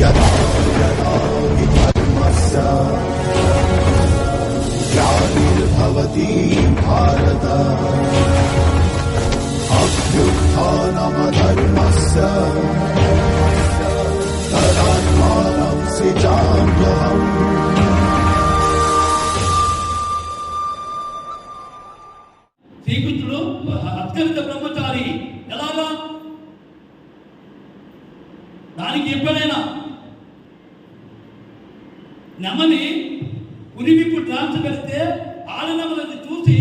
यदा यदा हि धर्मस्य ग्लानिर्भवति भारत अभ्युत्थानमधर्मस्य तदात्मानं सिजाम्यहम् శ్రీకృష్ణుడు అత్యంత బ్రహ్మచారి ఎలాగా దానికి ఎప్పుడైనా నెమలి ఉరివిప్పు ట్రాన్స్ పెడితే ఆడనెమలని చూసి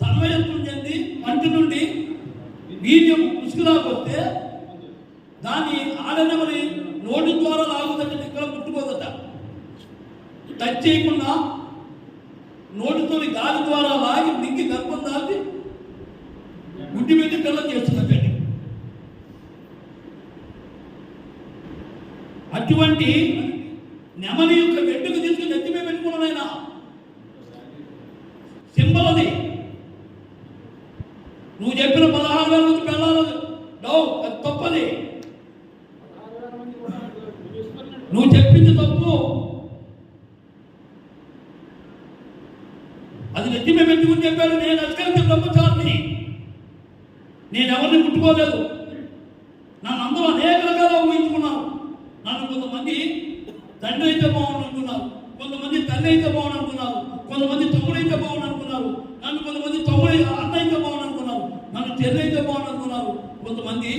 తన్మయత్వం చెంది మంటి నుండి వీర్యం ముసుగులాకొస్తే దాన్ని ఆడనమలి నోటి ద్వారా లాగుతుంటే ఇక్కడ ముట్టుకోదట టచ్ చేయకుండా నోటితోని గాలి ద్వారా లాగి నింగి గర్భం దాటి గుడ్డి పెట్టి పిల్లలు చేస్తున్నట్టు అటువంటి నెమలి యొక్క వెంటుకు తీసుకుని నెత్తిమే పెట్టుకున్నాను ఆయన. సింబల్ అది. నువ్వు చెప్పిన పదహారు వేల మంది పిల్లలు డౌ అది తప్పది. నువ్వు చెప్పింది తప్పు. అది నెత్తి మీద పెట్టుకుని చెప్పాను నేను అస్కరించే బ్రహ్మచారిని నేను ఎవరిని ముట్టుకోలేదు. నన్ను అందరూ అనేక రకాలుగా ఊహించుకున్నాను నన్ను కొంతమంది తండ్రి అయితే బాగుండు కొంతమంది తల్లి అయితే బాగుండు అనుకున్నారు కొంతమంది తమ్ముడు అయితే అనుకున్నారు నన్ను కొంతమంది తమ్ముడు అన్న అయితే బాగుండు అనుకున్నారు నన్ను చెల్లి అయితే బాగుండు అనుకున్నారు కొంతమంది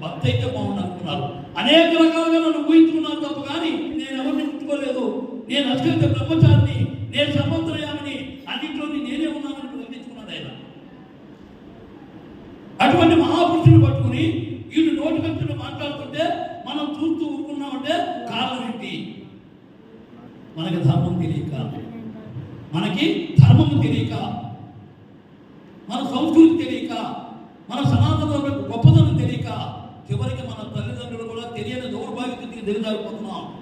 భర్త అయితే బాగుండు అనుకున్నారు అనేక రకాలుగా నన్ను ఊహించుకున్నాను తప్ప కానీ నేను ఎవరిని ముట్టుకోలేదు నేను అత్యంత బ్రహ్మచారిని నేను సర్వంతరయామని అన్నింటిలోని నేనే ఉన్నానని వర్ణించుకున్నాడు ఆయన. అటువంటి మహాపురుషుని పట్టుకుని వీళ్ళు నోటి కంటే మాట్లాడుతుంటే మనం చూస్తూ ఊరుకున్నామంటే మనకి ధర్మం తెలియక. మనకి ధర్మం తెలియక. మన సంస్కృతి తెలియక. మన సనాతన గొప్పతనం తెలియక. చివరికి మన తల్లిదండ్రులు కూడా తెలియని దౌర్భాగ్య స్థితికి దిగజారిపోతున్నాం.